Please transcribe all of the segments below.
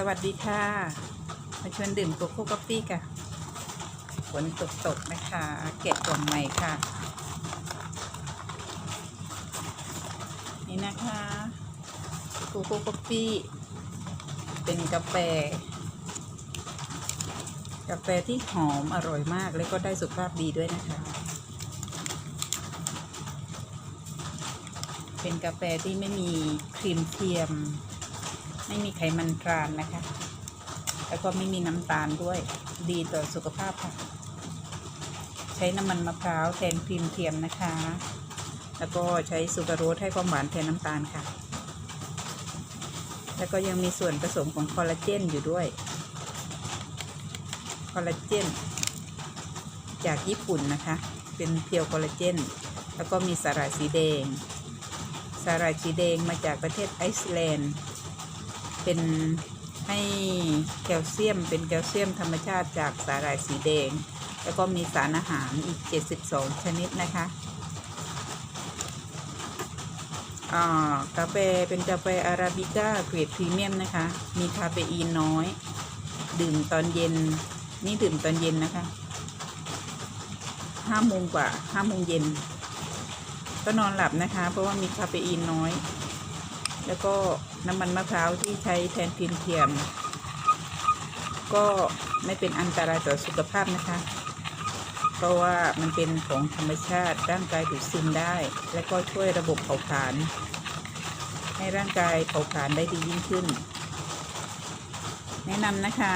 สวัสดีค่ะ มาชวนดื่มโกโก้กาแฟค่ะฝนตกตกๆนะคะ เก็บกล่องใหม่ค่ะ นี่นะคะโกโก้กาแฟเป็นกาแฟ กาแฟที่หอมอร่อยมากแล้วก็ได้สุขภาพดีด้วยนะคะ เป็นกาแฟที่ไม่มีครีมเทียม ไม่มีไขมันทรานนะคะ แล้วก็ไม่มีน้ำตาลด้วย ดีต่อสุขภาพค่ะ ใช้น้ำมันมะพร้าวแทนครีมเทียมนะคะ แล้วก็ใช้ซูกราโรสให้ความหวานแทนน้ำตาลค่ะ แล้วก็ยังมีส่วนผสมของคอลลาเจนอยู่ด้วย คอลลาเจน จากญี่ปุ่นนะคะ เป็นเพียวคอลลาเจน แล้วก็มีสาหร่ายสีแดง สาหร่ายสีแดงมาจากประเทศไอซ์แลนด์ เป็นให้แคลเซียมเป็นแคลเซียมธรรมชาติจากสาหร่ายสีแดง แล้วก็มีสารอาหารอีก 72 ชนิดนะคะอ่ากาแฟเป็นกาแฟอาราบิก้าเกรดพรีเมียมนะคะ มีคาเฟอีนน้อย ดื่มตอนเย็น นี่ดื่มตอนเย็นนะคะห้าโมงกว่าห้าโมงเย็น ก็นอนหลับนะคะ เพราะว่ามีคาเฟอีนน้อย แล้วก็น้ำมันมะพร้าวที่ใช้แทนครีมเทียม ก็ไม่เป็นอันตรายต่อสุขภาพนะคะ เพราะว่ามันเป็นของธรรมชาติร่างกายดูดซึมได้ และก็ช่วยระบบเผาผลาญให้ร่างกายเผาผลาญได้ดียิ่งขึ้น แนะนำนะคะ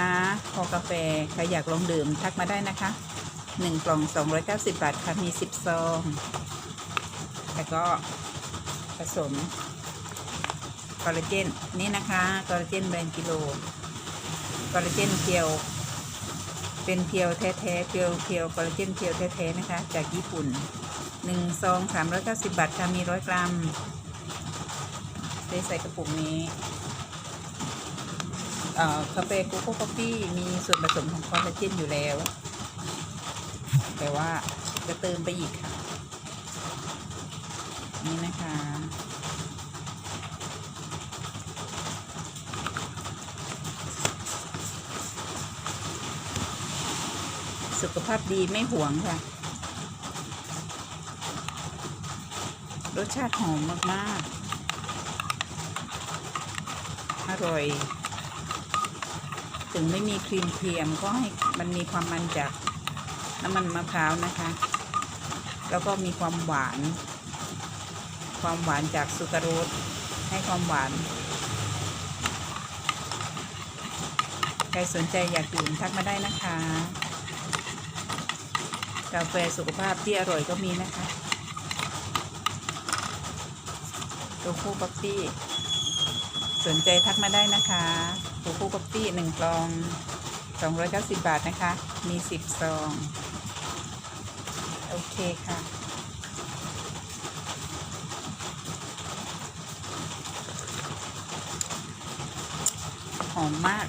พอกาแฟใครอยากลองดื่มทักมาได้นะคะ1กล่อง 290 บาทค่ะมี 10 ซอง แล้วก็ผสม คอลลาเจนนี่นะคะคอลลาเจนแบรนด์กิโลคอลลาเจนเพียว เป็นเพียวแท้ๆเพียวเพียวคอลลาเจนเพียวแท้ๆนะคะ จากญี่ปุ่นหนึ่งซองสามร้อยเก้าสิบบาทค่ะมีร้อยกรัมได้ใส่กระปุกนี้เอ่อกาแฟโกโก้คอฟฟี่มีส่วนผสมของคอลลาเจนอยู่แล้ว แต่ว่าจะเติมไปอีกค่ะ นี่นะคะ สุขภาพดีไม่หวงค่ะ รสชาติหอมมาก ๆ อร่อย ถึงไม่มีครีมเทียมก็ให้มันมีความมันจากน้ำมันมะพร้าวนะคะ แล้วก็มีความหวาน ความหวานจากสุกโรสให้ความหวาน ใครสนใจอยากดื่มทักมาได้นะคะ กาแฟสุขภาพที่อร่อยก็มีนะคะโกโก้ป๊อปปี้ สนใจทักมาได้นะคะโกโก้ป๊อปปี้หนึ่งกล่อง290 บาทนะคะ มี 10 ซอง โอเคค่ะ หอมมาก